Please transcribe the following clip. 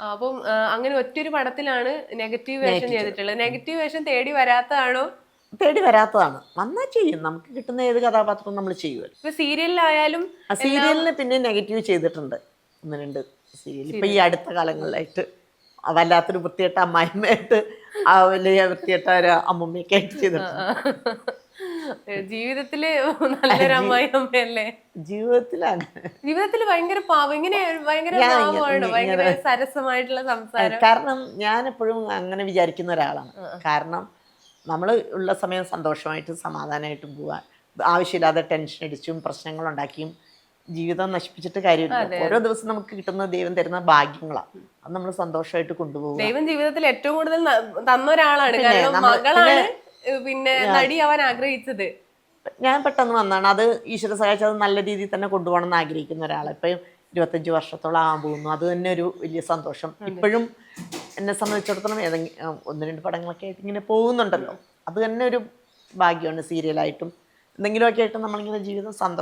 അപ്പം അങ്ങനെ ഒറ്റൊരു പടത്തിലാണ് നെഗറ്റീവ് വേഷം ചെയ്തിട്ടുള്ളത്. നെഗറ്റീവ് വേഷം തേടി വരാത്തതാണോ? തേടി വരാത്തതാണ്. വന്നാൽ ചെയ്യും. നമുക്ക് കിട്ടുന്ന ഏത് കഥാപാത്രവും നമ്മൾ ചെയ്യുമല്ലോ. ഇപ്പൊ സീരിയലിലായാലും സീരിയലിന് പിന്നെ നെഗറ്റീവ് ചെയ്തിട്ടുണ്ട്. ഒന്ന് രണ്ട് സീരിയൽ. ഇപ്പൊ ഈ അടുത്ത കാലങ്ങളിലായിട്ട് വല്ലാത്തൊരു വൃത്തികെട്ട അമ്മായിമ്മയായിട്ട് ആ വലിയ വൃത്തികെട്ട ഒരു അമ്മമ്മയൊക്കെ ആയിട്ട് ചെയ്തിട്ടുണ്ട്. ജീവിതത്തിൽ നല്ലൊരു അമ്മായി അമ്മയല്ലേ? ജീവിതത്തിലാണ് ജീവിതത്തിൽ ഭയങ്കര പാവം. ഇങ്ങനെ ഭയങ്കര പാവമാണ്. സരസമായിട്ടുള്ള സംസാരം. കാരണം ഞാൻ എപ്പോഴും അങ്ങനെ വിചാരിക്കുന്ന ഒരാളാണ്. കാരണം നമ്മൾ ഉള്ള സമയം സന്തോഷമായിട്ടും സമാധാനമായിട്ടും പോവാൻ ആവശ്യമില്ലാതെ ടെൻഷൻ അടിച്ചും പ്രശ്നങ്ങൾ ഉണ്ടാക്കിയും ജീവിതം നശിപ്പിച്ചിട്ട് കാര്യമില്ല. ഓരോ ദിവസം നമുക്ക് കിട്ടുന്ന ദൈവം തരുന്ന ഭാഗ്യങ്ങളാണ് അത് നമ്മൾ സന്തോഷമായിട്ട് കൊണ്ടുപോകും ദൈവം ജീവിതത്തിൽ ഏറ്റവും കൂടുതൽ തന്ന ഒരാളാണ്. മകളാണ് പിന്നെ നടിയാവാൻ ആഗ്രഹിച്ചത്. ഞാൻ പെട്ടെന്ന് വന്നാണ്. അത് ഈശ്വര സഹായിച്ച അത് നല്ല രീതിയിൽ തന്നെ കൊണ്ടുപോകണം എന്ന് ആഗ്രഹിക്കുന്ന ഒരാളെ. ഇപ്പം ഇരുപത്തഞ്ച് വർഷത്തോളം ആകാൻ പോകുന്നു അത് തന്നെ ഒരു വലിയ സന്തോഷം. ഇപ്പോഴും എന്നെ സംബന്ധിച്ചിടത്തോളം ഏതെങ്കിലും ഒന്ന് രണ്ട് പടങ്ങളൊക്കെ ആയിട്ട് ഇങ്ങനെ പോകുന്നുണ്ടല്ലോ. അത് തന്നെ ഒരു ഭാഗ്യമാണ് സീരിയലായിട്ടും. എന്തെങ്കിലുമൊക്കെ ആയിട്ട് നമ്മളിങ്ങനെ ജീവിതം സന്തോഷം